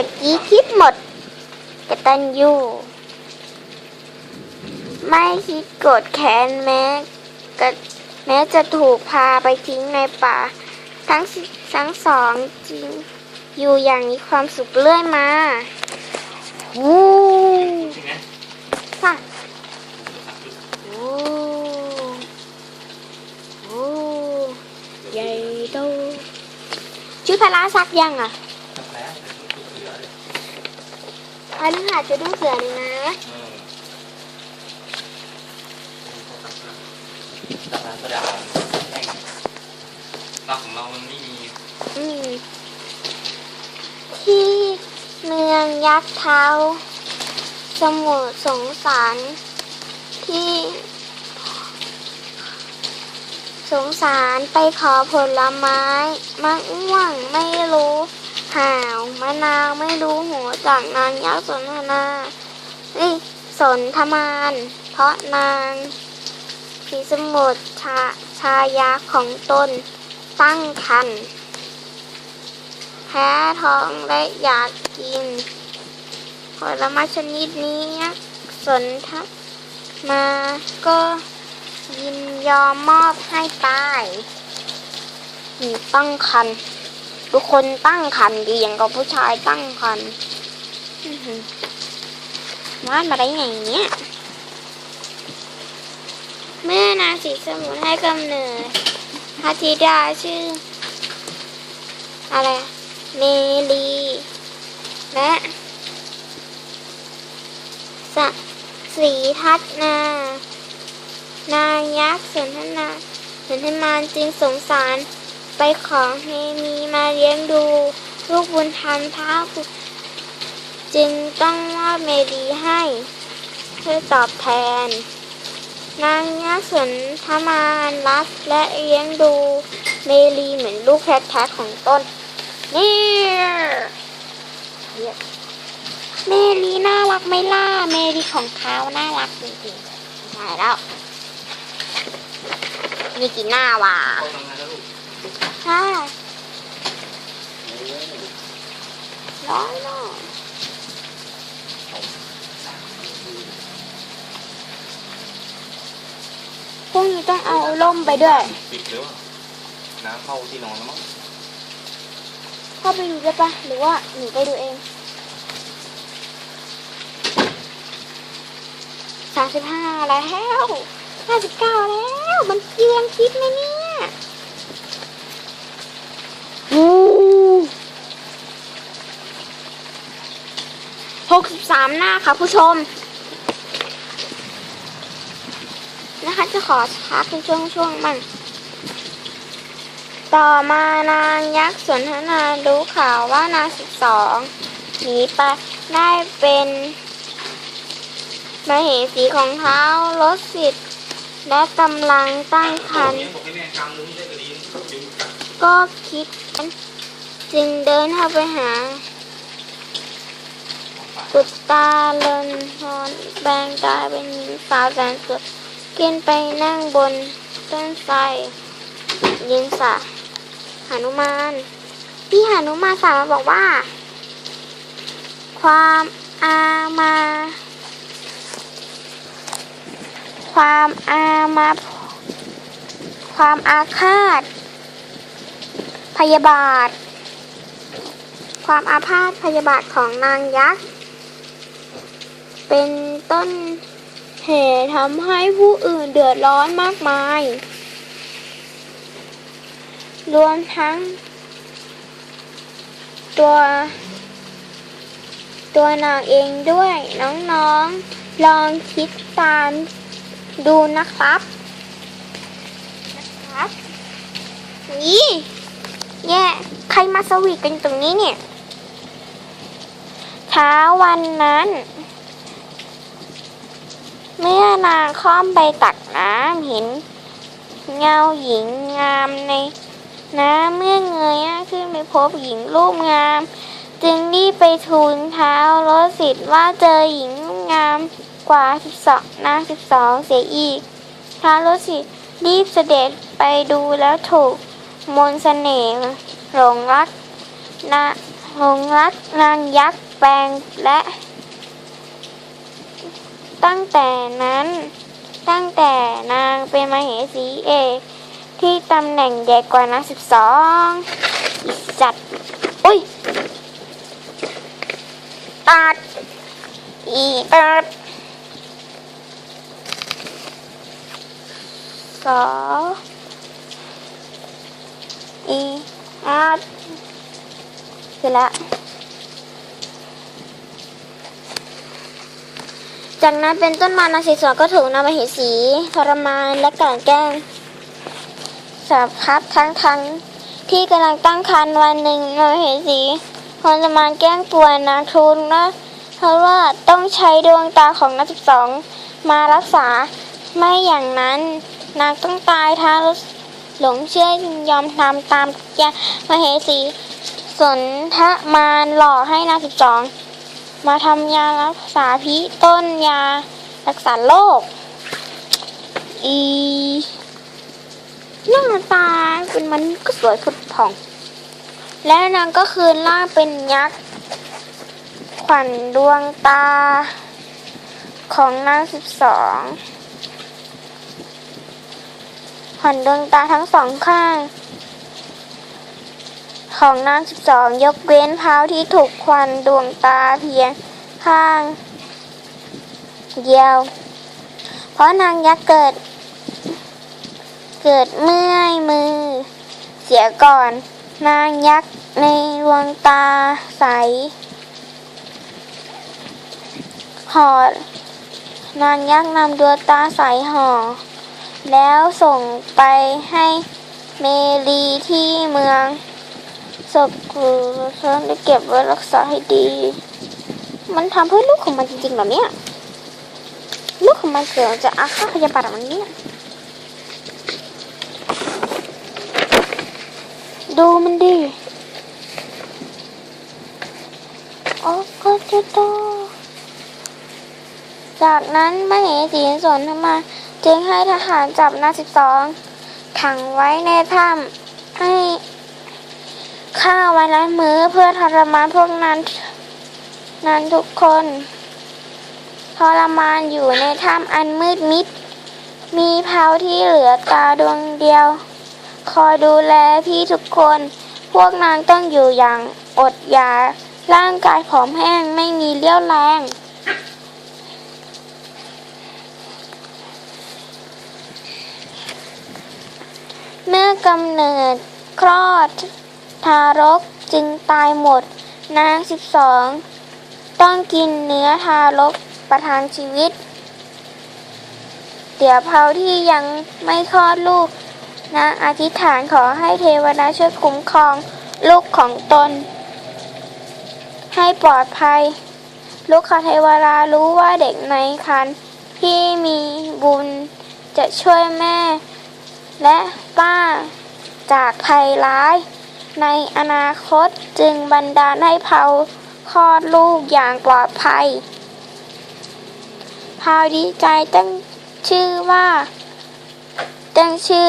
ะกี้คิดหมดกตันยูไม่คิดโกรธแค้นแม้กะแม้จะถูกพาไปทิ้งในป่า ทั้งสิทั้งสองจริงอยู่อย่างมีความสุขเรื่อยมาโอ้ใช่ไหมค่ะโอ้โอ้ใหญ่โตชื่อพระราซักยังอะ ตัดแล้วเป็นชุดเสือเลย อันนึงหาจะดูเสือเลยนะตัดแล้วก็ดาวแห้งตักของเรามันไม่มีอืมที่เมืองยักษ์เท้า สมุทรสงสาร ที่ สงสารไปขอผลไม้มะม่วงไม่รู้ ห่าวมะนาวไม่รู้หัวจากนางยักษ์สนทนาเอ้ยสนทมาน เพราะนางผีสมุทชาชายาของตนตั้งคันแพ้ท้องและอยากกินผลไม้ชนิดนี้สนทมาก็ยินยอมมอบให้ตายนี่ตั้งคัน ทุกคนตั้งคันดีอย่างกับผู้ชายตั้งคันอื้อหือวาดมาได้ไงเนี่ย เมื่อนางสีสมุนให้กำเนิดพระธิดาชื่อ อะไร เมลี และสสีทัศนา นายักษ์สนทนาสนทมานจึงสงสาร ไปขอให้มีมาเลี้ยงดู ลูกบุญธรรมท้าจึงต้องมอบเมลีให้เพื่อตอบแทน นางยักษ์สนทมานรักและเลี้ยงดูเมลีเหมือนลูกแท้ๆของตนนี่เมลีน่ารักไหมล่ะ เมลีของเขาน่ารักจริงๆใช่แล้ว มีกี่หน้าวะ ค่ะร้อยเนาะพรุ่งนี้ต้องเอาล่มไปด้วย ปิดหรือว่าน้ำเข้าที่นอนแล้วมั้งเข้าไปดูได้ปะหรือว่าหนูไปดูเองสามสิบห้าแล้วห้าสิบเก้าแล้ว มันเกียงคิดไหมเนี่ย หกสิบสามหน้าค่ะผู้ชม นะคะจะขอพักเป็นช่วงๆมั่งต่อมานางยักษ์สนทนารู้ข่าวว่านางสิบสองหนีไปได้เป็นมาเหสีของเท้าลดสิทธิ์และกำลังตั้งครรภ์บอกให้แม่กำมือไม่ใช่กระดิ่งยุงกัดก็คิด จึงเดินเข้าไปหา กุตตาเลนทอนแบงกายเป็นหญิงสาวแสนสวยกินไปนั่งบนต้นไทรยิงสะหนุมานพี่หนุมานสามาบอกว่า ความอามา ความอามา ความอาฆาต พยาบาท ความอาพาธพยาบาทของนางยักษ์ เป็นต้นเหตุทำให้ผู้อื่นเดือดร้อนมากมาย รวมทั้ง ตัว ตัวนางเองด้วยน้องๆ ลองคิดตามดูนะครับนะครับนี่แย่ใครมาสวีทกันตรงนี้เนี่ย เช้าวันนั้น นางค่อมไปตักน้ำเห็น เงาหญิงงามในน้ำเมื่อเงยหน้าขึ้นไปพบหญิงรูปงาม จึงรีบไปทูลเท้ารถสิทธิ์ว่าเจอหญิงรูปงามกว่าสิบสองนางสิบสองเสียอีกท้ารถสิทธิ์รีบเสด็จไปดูแล้วถูกมนต์เสน่ห์หลงรักนะหลงรักนางยักษ์แปลงและ ตั้งแต่นั้น ตั้งแต่นางเป็นมเหสีเอก ที่ตำแหน่งใหญ่กว่านางสิบสองอีสัตว์อุ้ยตัดอีตัดสออีอาดเสร็จแล้ว จากนั้นเป็นต้นมานางสีสวนก็ถูกนำมาเหสีทรมานและกลั่นแกล้งสารพัดทั้งทั้งที่กำลังตั้งครรภ์วันหนึ่งนางเหสีทรมานแกล้งป่วยนางทูลว่าเพราะว่าต้องใช้ดวงตาของนางสิบสองมารักษาไม่อย่างนั้น นางต้องตายทาหลงเชื่อยอมทำตามยามาเหสีสนทะมารหลอกให้นางสิบสอง มาทำยารักษาพิษต้นยารักษาโรคอีหน้าตาเป็นมันก็สวยผุดผ่อง แล้วนางก็คืนร่างเป็นยักษ์ ขวัญดวงตา ของนางสิบสองขวัญดวงตาทั้งสองข้าง ของนางสิบสองยกเว้นเท้าที่ถูกควันดวงตาเพียงข้างเดียว เพราะนางยักษ์เกิด เกิดเมื่อยมือ เสียก่อน นางยักษ์ในดวงตาใสหอนางยักษ์นำดวงตาใสห่อ แล้วส่งไปให้เมลีที่เมือง ศพกูฉันได้เก็บไว้รักษาให้ดี มันทำเพื่อลูกของมันจริงๆเหรอเนี่ยลูกของมันเกิดจะอาฆาตพยาบาทมันเนี่ยดูมันดิโอ้ก็จะโตจากนั้นมเหสีสนทมา จึงให้ทหารจับนาสิบสองขังไว้ในถ้ำ ข้าววันละมื้อเพื่อทรมานพวกนั้น นั้นทุกคนทรมานอยู่ในถ้ำอันมืดมิด มีเผาที่เหลือตาดวงเดียว คอยดูแลพี่ทุกคน พวกนางต้องอยู่อย่างอดอยากร่างกายผอมแห้งไม่มีเลี้ยวแรง เมื่อกำเนิดคลอด ทารกจึงตายหมด นางสิบสองต้องกินเนื้อทารกประทังชีวิต เดี๋ยวเผาที่ยังไม่คลอดลูก นางอธิษฐานขอให้เทวดาช่วยคุ้มครองลูกของตน ให้ปลอดภัย ลูกคเทวดารู้ว่าเด็กในครรภ์ที่มีบุญจะช่วยแม่ และป้าจากภัยร้าย ในอนาคตจึงบันดาลให้เผาคลอดลูกอย่างปลอดภัยพาวดีใจตั้งชื่อว่าตั้งชื่อ